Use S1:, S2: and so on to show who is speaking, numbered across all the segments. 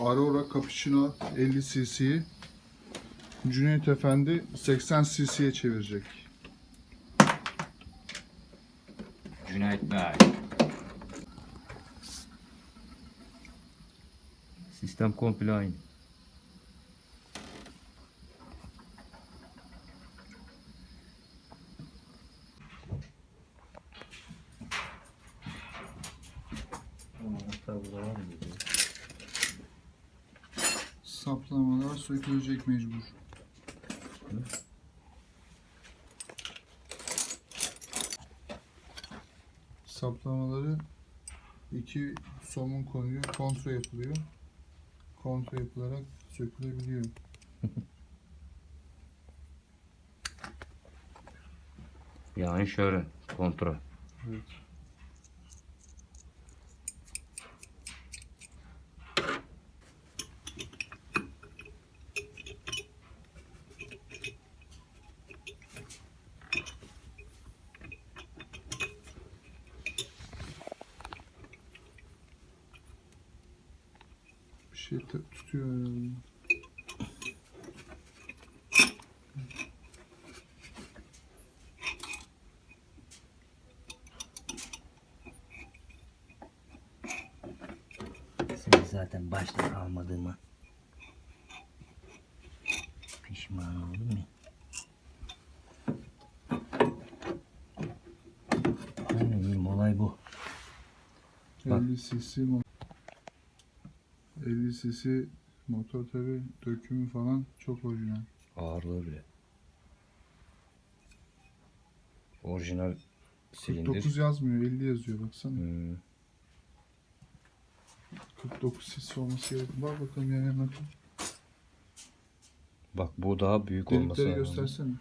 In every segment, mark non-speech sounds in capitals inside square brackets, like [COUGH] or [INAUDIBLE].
S1: Aurora Cappuccino 50 cc'yi Cüneyt Efendi 80 cc'ye çevirecek.
S2: Cüneyt Bey. Sistem komple aynı.
S1: Saplamalar sökülecek mecbur. Saplamaları iki somun konuyor, kontrol yapılıyor. Kontrol yapılarak sökülebiliyor. [LAUGHS]
S2: Yani şöyle kontrol.
S1: Evet. Şey tutuyor herhalde.
S3: Seni zaten baştan almadığıma pişman oldum ya. Ne bileyim olay bu. Bak.
S1: 50 cc. 50 cc motor tabi dökümü falan çok orijinal.
S2: Ağırlığı bile. Orijinal silindir.
S1: 49 yazmıyor 50 yazıyor baksana.
S2: Hmm,
S1: 49 cc olması gerekiyor. Bak bakalım yan yana.
S2: Bak bu daha büyük olması
S1: Delikleri
S2: lazım.
S1: göstersene.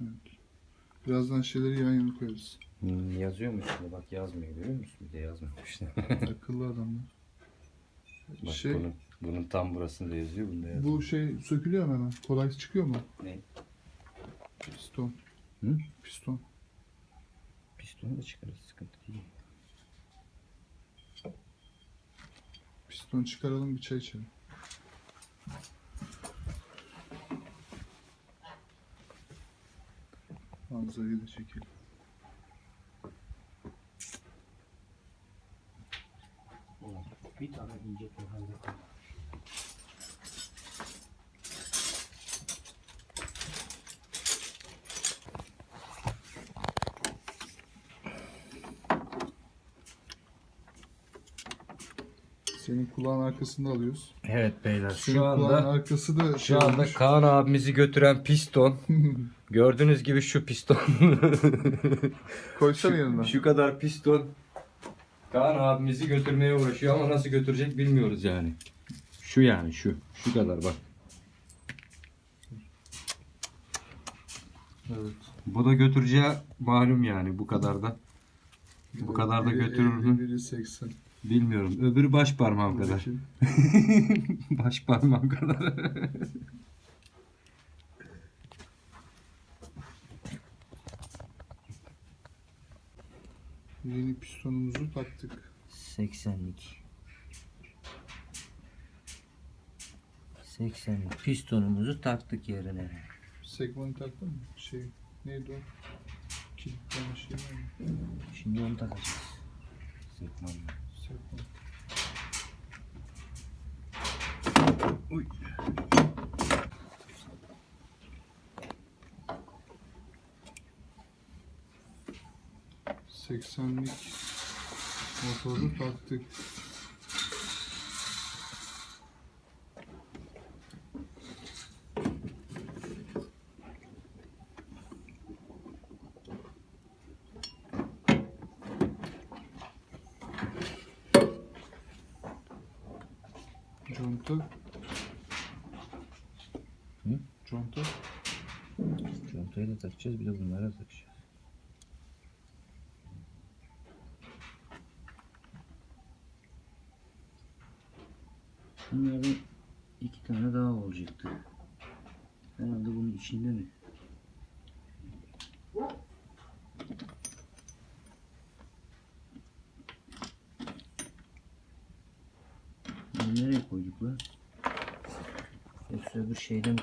S1: Evet. Birazdan şeyleri yan yana koyarız.
S2: Hmm, yazıyor mu üstünde? Bak yazmıyor görüyor musun? Bir de işte. [LAUGHS]
S1: Akıllı adamlar.
S2: Bak
S1: şey,
S2: bunun, bunun tam burasında yazıyor. Bunda yazmıyor.
S1: bu şey sökülüyor mu hemen? Kolay çıkıyor mu?
S2: Ne?
S1: Piston.
S2: Hı?
S1: Piston.
S2: Pistonu da çıkarız sıkıntı değil.
S1: Piston çıkaralım bir çay içelim. Manzarayı da çekelim.
S3: Bir tane ince kenarda kaldı.
S1: Senin kulağın arkasında alıyoruz.
S2: Evet beyler
S1: Senin
S2: şu
S1: kulağın
S2: anda
S1: arkası da şey
S2: şu anda
S1: olmuş.
S2: Kaan abimizi götüren piston. [LAUGHS] Gördüğünüz gibi şu piston.
S1: Koysana yanına.
S2: şu kadar piston. Kaan abimizi götürmeye uğraşıyor ama nasıl götürecek bilmiyoruz yani. Şu yani şu. Şu kadar bak.
S1: Evet.
S2: Bu da götüreceği malum yani bu kadar da. Bu kadar da götürür
S1: 50,
S2: mü?
S1: Biri 80.
S2: Bilmiyorum. Öbürü baş parmağım kadar. [LAUGHS] Baş parmağım kadar.
S1: Yeni pistonumuzu taktık.
S3: 80'lik. 80'lik pistonumuzu taktık yerine.
S1: Segmanı taktın mı? Şey neydi o? Kilitleme şey mı?
S3: Şimdi onu takacağız.
S2: Sekman.
S1: Segman.
S2: Uy.
S1: Seksenlik motoru taktık. Conta.
S3: Hı?
S1: Conta.
S3: Contayı da takacağız bir de bunlara takacağız. Bunlardan iki tane daha olacaktı. Herhalde bunun içinde mi?
S2: ne koyduk lan? Yoksa öbür şeyden.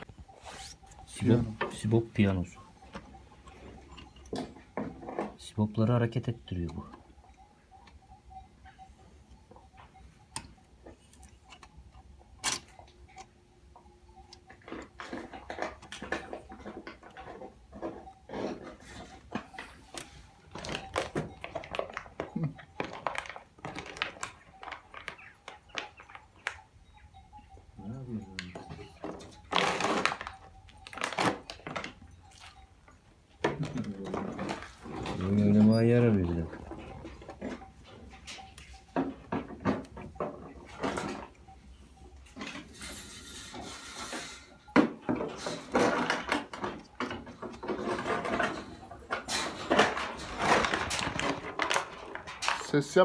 S2: Sibop, Sibop piyanosu. Sibopları hareket ettiriyor bu.
S1: você se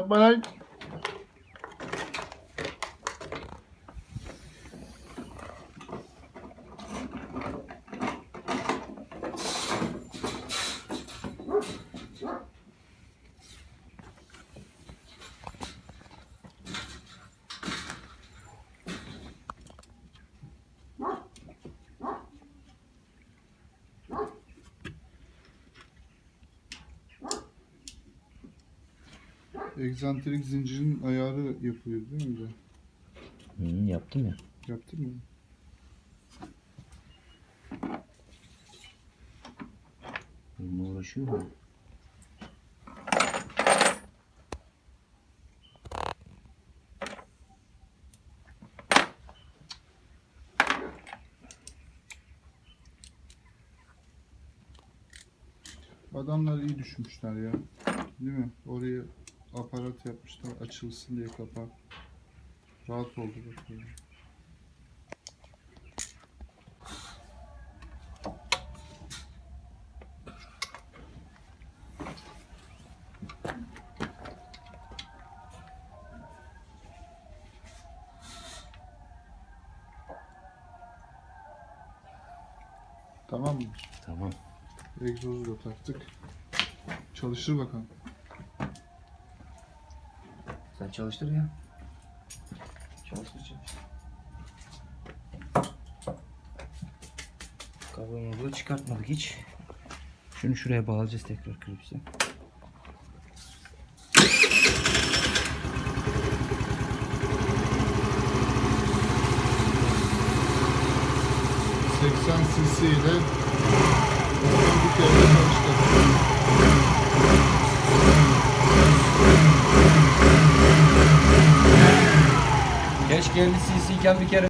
S1: Egzantrik zincirin ayarı yapılıyor değil mi?
S2: Hı, yaptım ya.
S1: Yaptın mı?
S2: Bununla uğraşıyor mu?
S1: Adamlar iyi düşmüşler ya. Değil mi? Oraya aparat yapmışlar açılsın diye kapak. Rahat oldu bakalım. Tamam mı?
S2: Tamam.
S1: Egzozu da taktık. Çalıştır bakalım.
S2: Sen çalıştır ya. Çalıştır çalıştır. Kablomuzu çıkartmadık hiç. Şunu şuraya bağlayacağız tekrar klipsi.
S1: Hı. 80 cc ile bir kere çalıştır.
S4: Keşke 50 cc iken bir kere